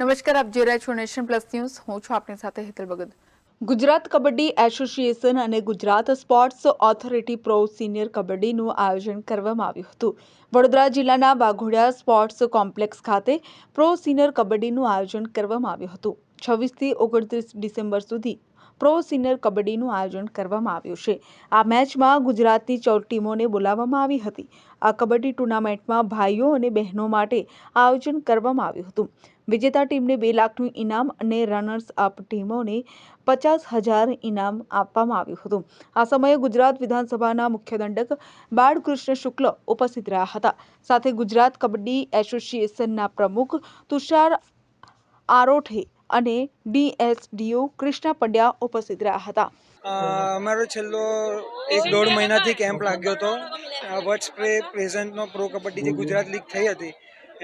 નમસ્કાર, આપ જોઈ રહ્યા છો નેશન પ્લસ ન્યૂઝ. હું છું આપની સાથે હેતલ ભગત ગુજરાત કબડ્ડી એસોસિએશન અને Gujarat sports authority pro senior કબડ્ડીનું આયોજન કરવામાં આવ્યું હતું. વડોદરા જિલ્લાના વાઘોડિયા સ્પોર્ટ્સ કોમ્પ્લેક્સ ખાતે પ્રો સિનિયર કબડ્ડીનું આયોજન કરવામાં આવ્યું હતું. છવ્વીસથી ઓગણત્રીસ ડિસેમ્બર સુધી પ્રો સિનિયર કબડ્ડીનું આયોજન કરવામાં આવ્યું છે. આ મેચમાં ગુજરાતની ચૌદ ટીમોને બોલાવવામાં આવી હતી. આ કબડ્ડી ટુર્નામેન્ટમાં ભાઈઓ અને બહેનો માટે આયોજન કરવામાં આવ્યું હતું. વિજેતા ટીમને બે લાખનું ઇનામ અને રનર્સ અપ ટીમોને પચાસ હજાર ઇનામ આપવામાં આવ્યું હતું. આ સમયે ગુજરાત વિધાનસભાના મુખ્ય દંડક બાળકૃષ્ણ શુક્લ ઉપસ્થિત રહ્યા હતા. સાથે ગુજરાત કબડ્ડી એસોસિએશનના પ્રમુખ તુષાર આરોઠે અને ડીએસડીઓ કૃષ્ણા પંડ્યા ઉપસ્થિત રહ્યા હતા. અમારો છેલ્લો એક દોઢ મહિનાથી કેમ્પ લાગ્યો હતો. પ્રે પ્રેઝન્ટનો પ્રો કબડ્ડી જે ગુજરાત લીગ થઈ હતી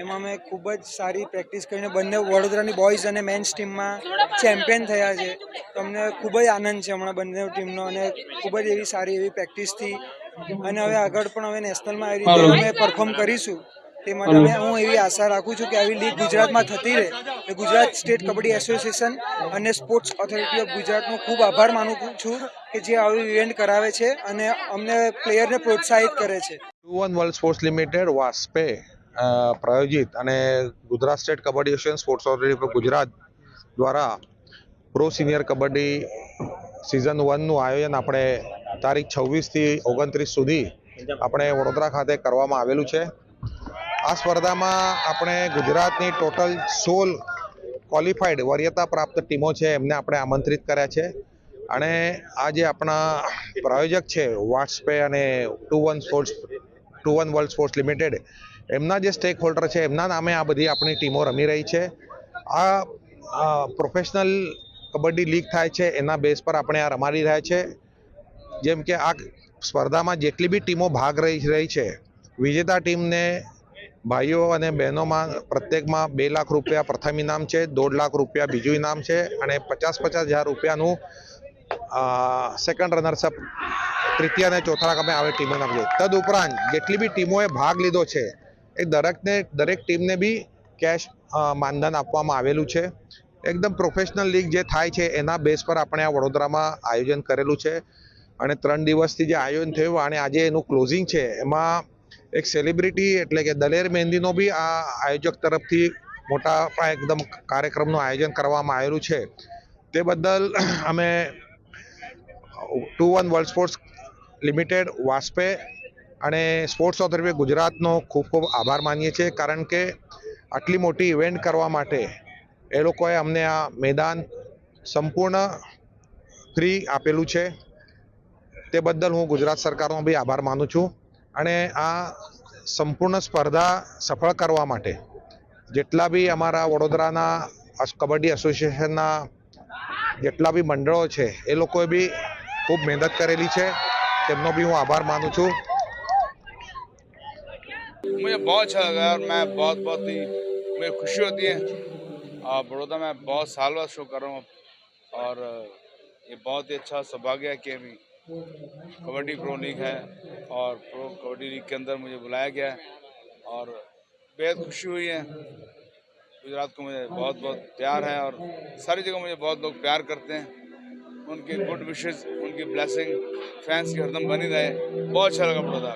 એમાં અમે ખૂબ જ સારી પ્રેક્ટિસ કરીને બંને વડોદરાની બોયઝ અને મેન્સ ટીમમાં ચેમ્પિયન થયા છે. તો અમને ખૂબ જ આનંદ છે હમણાં બંને ટીમનો અને ખૂબ જ એવી સારી એવી પ્રેક્ટિસથી. અને હવે આગળ પણ હવે નેશનલમાં આવી રીતે અમે પરફોર્મ કરીશું. તે માટે અમે હું એવી આશા રાખું છું કે આવી લીગ ગુજરાતમાં થતી રહે. ગુજરાત સ્ટેટ કબડ્ડી એસોસિએશન અને સ્પોર્ટ્સ ઓથોરિટી ઓફ ગુજરાતનો ખૂબ આભાર માનું છું કે જે આવી ઇવેન્ટ કરાવે છે અને અમને પ્લેયરને પ્રોત્સાહિત કરે છે. Two one world sports limited વાસ્પે. પ્રાયોજિત અને Gujarat state kabaddi Asian sports authority of Gujarat દ્વારા પ્રો સિનિયર કબડ્ડી સિઝન વનનું આયોજન આપણે તારીખ છવ્વીસથી ઓગણત્રીસ સુધી આપણે વડોદરા ખાતે કરવામાં આવેલું છે. આ સ્પર્ધામાં આપણે ગુજરાતની ટોટલ સોળ ક્વોલિફાઈડ વરીયતા પ્રાપ્ત ટીમો છે એમને આપણે આમંત્રિત કર્યા છે. અને આ જે આપણા પ્રાયોજક છે વાટ્સપે અને two one sports two one world sports limited એમના જે સ્ટેક હોલ્ડર છે, એમના નામે આ બધી આપણી ટીમો રમી રહી છે. આ પ્રોફેશનલ કબડ્ડી લીગ થાય છે, એના બેઝ પર આપણે આ રમાડી રહ્યા છે. જેમ કે આ સ્પર્ધામાં જેટલી બી ટીમો ભાગ રહી રહી છે, વિજેતા ટીમને ભાઈઓ અને બહેનોમાં પ્રત્યેકમાં બે લાખ રૂપિયા પ્રથમ ઇનામ છે, દોઢ લાખ રૂપિયા બીજું ઇનામ છે અને પચાસ પચાસ હજાર રૂપિયાનું સેકન્ડ રનર્સઅપ તૃતીય અને ચોથા ક્રમે આવે ટીમો આપજો તદ ઉપરાંત જેટલી બી ટીમોએ ભાગ લીધો છે એ દરેકને, દરેક ટીમને બી કેશ માનધન આપવામાં આવેલું છે. એકદમ પ્રોફેશનલ લીગ જે થાય છે, એના બેઝ પર આપણે આ વડોદરામાં આયોજન કરેલું છે. અને ત્રણ દિવસથી જે આયોજન થયું, અને આજે એનું ક્લોઝિંગ છે, એમાં એક સેલિબ્રિટી એટલે કે દલેર મહેંદીનો બી આ આયોજક તરફથી મોટા એકદમ કાર્યક્રમનું આયોજન કરવામાં આવેલું છે. તે બદલ અમે two one world sports limited, વાસ્પે અને સ્પોર્ટ્સ ઓથોરિટી ગુજરાતનો ખૂબ ખૂબ આભાર માનીએ છીએ, કારણ કે આટલી મોટી ઇવેન્ટ કરવા માટે એ લોકોએ અમને આ મેદાન સંપૂર્ણ ફ્રી આપેલું છે. તે બદલ હું ગુજરાત સરકારનો બી આભાર માનું છું અને આ સંપૂર્ણ સ્પર્ધા સફળ કરવા માટે જેટલા બી અમારા વડોદરાના કબડ્ડી એસોસિએશનના જેટલા બી મંડળો છે, એ લોકોએ બી ખૂબ મહેનત કરેલી છે. તેમનો બી હું આભાર માનું છું. मुझे बहुत अच्छा लगा और मैं बहुत बहुत ही, मुझे खुशी होती है। और बड़ौदा में बहुत साल बाद शो कर रहा हूँ और ये बहुत ही अच्छा सौभाग्य है कि अभी कबड्डी प्रो लीग है और प्रो कबड्डी लीग के अंदर मुझे बुलाया गया है। और बेहद खुशी हुई है। गुजरात को मुझे बहुत बहुत प्यार है और सारी जगह मुझे बहुत लोग प्यार करते हैं। उनके गुड विशेज़ उनकी ब्लेसिंग फैंस की हरदम बनी रहे। बहुत अच्छा लगा Baroda